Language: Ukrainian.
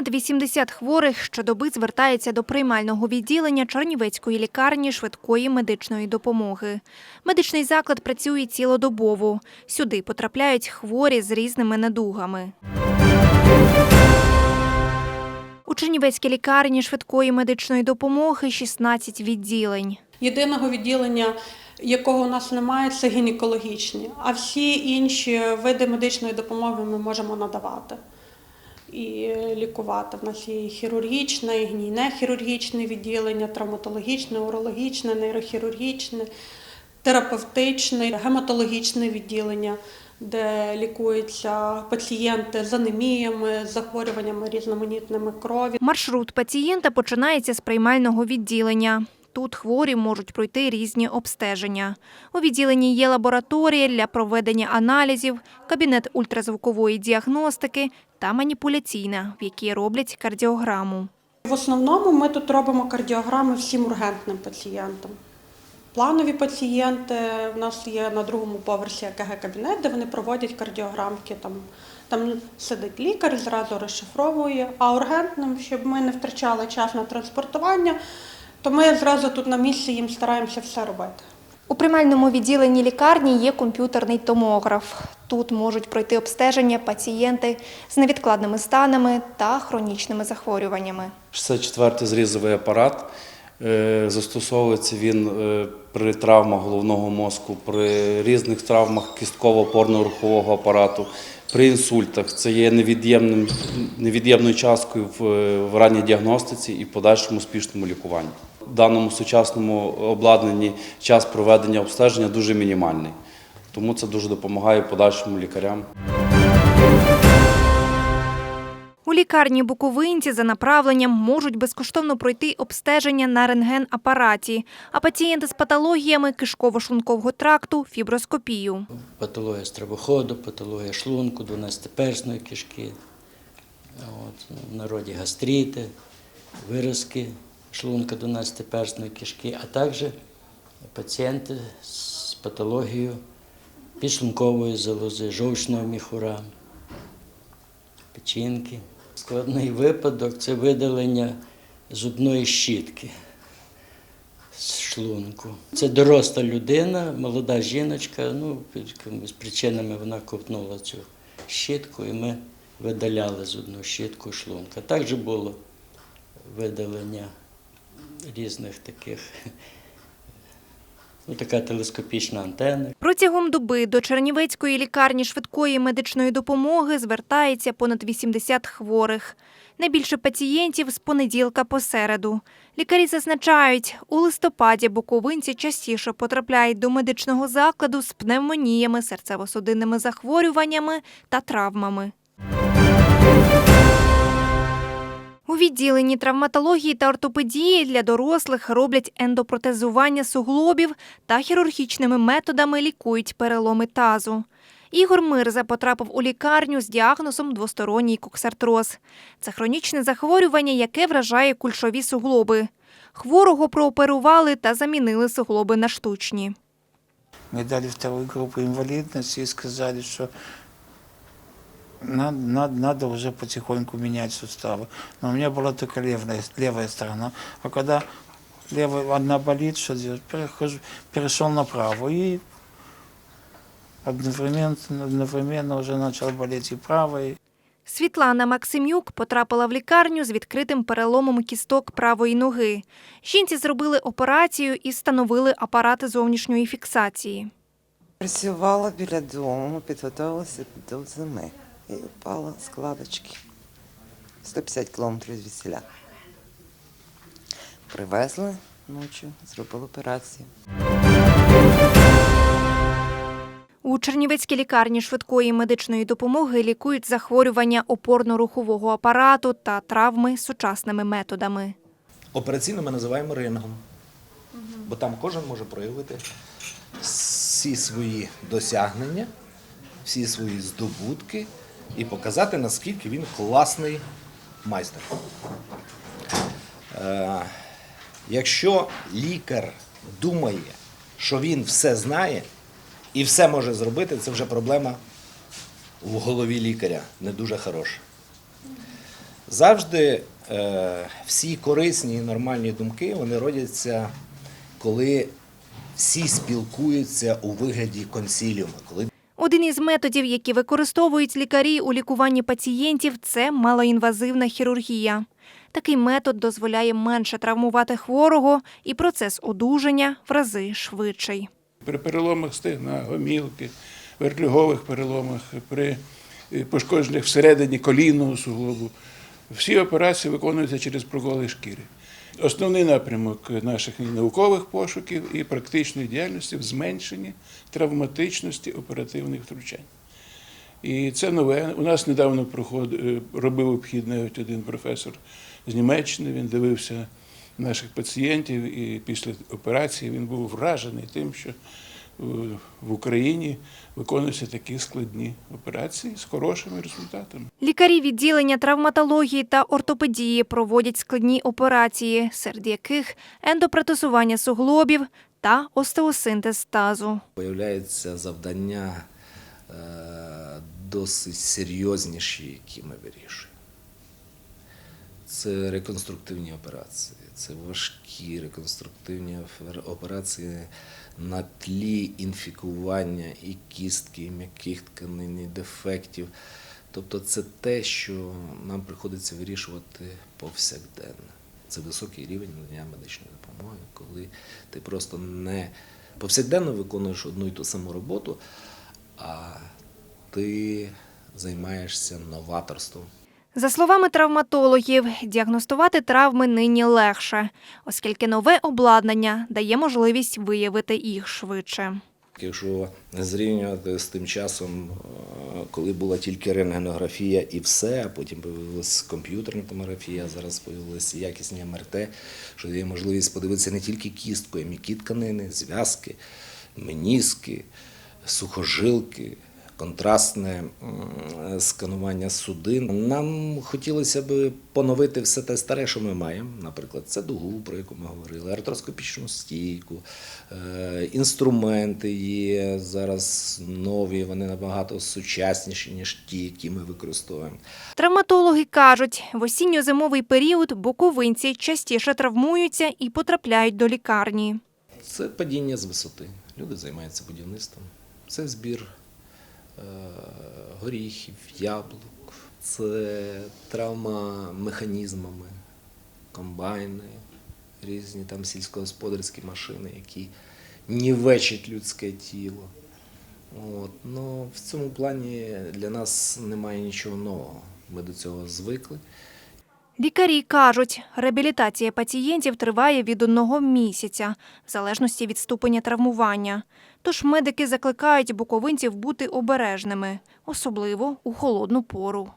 Понад 80 хворих щодоби звертається до приймального відділення Чернівецької лікарні швидкої медичної допомоги. Медичний заклад працює цілодобово. Сюди потрапляють хворі з різними недугами. У Чернівецькій лікарні швидкої медичної допомоги 16 відділень. Єдиного відділення, якого у нас немає, це гінекологічні, а всі інші види медичної допомоги ми можемо надавати і лікувати. В нас є і хірургічне, і гнійне-хірургічне відділення, травматологічне, урологічне, нейрохірургічне, терапевтичне, гематологічне відділення, де лікуються пацієнти з анеміями, з захворюваннями різноманітними крові. Маршрут пацієнта починається з приймального відділення. Тут хворі можуть пройти різні обстеження. У відділенні є лабораторія для проведення аналізів, кабінет ультразвукової діагностики та маніпуляційна, в якій роблять кардіограму. В основному ми тут робимо кардіограми всім ургентним пацієнтам. Планові пацієнти в нас є на другому поверсі ЕКГ-кабінет, де вони проводять кардіограмки. Там, там сидить лікар, зразу розшифровує. А ургентним, щоб ми не втрачали час на транспортування, то ми зразу тут на місці їм стараємося все робити. У приймальному відділенні лікарні є комп'ютерний томограф. Тут можуть пройти обстеження пацієнти з невідкладними станами та хронічними захворюваннями. 64-й зрізовий апарат. Е, Застосовується він е, при травмах головного мозку, при різних травмах кістково-опорно-рухового апарату, при інсультах. Це є невід'ємним, невід'ємною часткою в, в ранній діагностиці і подальшому успішному лікуванні. Даному сучасному обладнанні час проведення обстеження дуже мінімальний, тому це дуже допомагає подальшому лікарям. У лікарні Буковинці за направленням можуть безкоштовно пройти обстеження на рентген-апараті, а пацієнти з патологіями кишково-шлункового тракту – фіброскопію. патологія стравоходу, патологія шлунку, 12-персної кишки, от, в народі гастрити, виразки шлунка 12-персної кишки, а також пацієнти з патологією підшлункової залози, жовчного міхура, печінки. Складний випадок це видалення зубної щітки з шлунку. Це доросла людина, молода жіночка. Ну, під причинами вона ковтнула цю щітку, і ми видаляли зубну щітку шлунка. Також було видалення різних таких, ну, така телескопічна антенна. Протягом доби до Чернівецької лікарні швидкої медичної допомоги звертається понад 80 хворих. Найбільше пацієнтів з понеділка по середу. Лікарі зазначають, у листопаді буковинці частіше потрапляють до медичного закладу з пневмоніями, серцево-судинними захворюваннями та травмами. Відділенні травматології та ортопедії для дорослих роблять ендопротезування суглобів та хірургічними методами лікують переломи тазу. Ігор Мирза потрапив у лікарню з діагнозом двосторонній коксартроз. Це хронічне захворювання, яке вражає кульшові суглоби. Хворого прооперували та замінили суглоби на штучні. Мне дали вторую группу инвалидности и сказали, что надо, надо, надо уже потихоньку менять суставы. Но у меня была только левая, левая сторона. А когда левая одна болит, что делать? Перехожу, перешел на правую и одновременно, одновременно уже начал болеть и правая. Світлана Максимюк потрапила в лікарню з відкритим переломом кісток правої ноги. Жінці зробили операцію і встановили апарати зовнішньої фіксації. Працювала біля дому, підготувалася до зими і впала з кладочки. 150 кілометрів від селя. Привезли ночі, зробили операцію. У Чернівецькій лікарні швидкої медичної допомоги лікують захворювання опорно-рухового апарату та травми сучасними методами. Операційно ми називаємо рингом, бо там кожен може проявити всі свої досягнення, всі свої здобутки і показати, наскільки він класний майстер. Е, якщо лікар думає, що він все знає і все може зробити, це вже проблема в голові лікаря не дуже хороша. Завжди е, всі корисні і нормальні думки вони родяться, коли всі спілкуються у вигляді консіліуму, Один із методів, які використовують лікарі у лікуванні пацієнтів, це малоінвазивна хірургія. Такий метод дозволяє менше травмувати хворого, і процес одужання в рази швидший. При переломах стегна, гомілки, вертлюгових переломах, при е, пошкодженнях всередині колінного суглобу. Всі операції виконуються через проколи шкіри. Основний напрямок наших наукових пошуків і практичної діяльності в зменшенні травматичності оперативних втручань. І це нове. У нас недавно проход, е, робив обхід навіть один професор з Німеччини. Він дивився наших пацієнтів, і після операції він був вражений тим, що в Україні виконуються такі складні операції з хорошими результатами. Лікарі відділення травматології та ортопедії проводять складні операції, серед яких ендопротезування суглобів та остеосинтез тазу. появляються завдання е, досить серйозніші, які ми вирішуємо. Це реконструктивні операції, це важкі реконструктивні операції на тлі інфікування і кістки, і м'яких тканин, і дефектів. Тобто це те, що нам приходиться вирішувати повсякденно. Це високий рівень надання медичної допомоги, коли ти просто не повсякденно виконуєш одну і ту саму роботу, а ти займаєшся новаторством. За словами травматологів, діагностувати травми нині легше, оскільки нове обладнання дає можливість виявити їх швидше. Якщо зрівнювати з тим часом, е, коли була тільки рентгенографія і все, а потім появилася комп'ютерна томографія, зараз з'явилися якісні МРТ, що є можливість подивитися не тільки кістку, а й тканини, зв'язки, меніски, сухожилки, контрастне сканування судин. Нам хотілося б поновити все те старе, що ми маємо. Наприклад, це дугу, про яку ми говорили, артроскопічну стійку, е, інструменти є зараз нові, вони набагато сучасніші, ніж ті, які ми використовуємо. Травматологи кажуть, в осінньо-зимовий період буковинці частіше травмуються і потрапляють до лікарні. Це падіння з висоти. Люди займаються будівництвом. Це збір горіхів, яблук, це травма механізмами, комбайни, різні там сільськогосподарські машини, які нівечать людське тіло. От. Ну, в цьому плані для нас немає нічого нового. Ми до цього звикли. Лікарі кажуть, реабілітація пацієнтів триває від одного місяця, в залежності від ступеня травмування. Тож медики закликають буковинців бути обережними, особливо у холодну пору.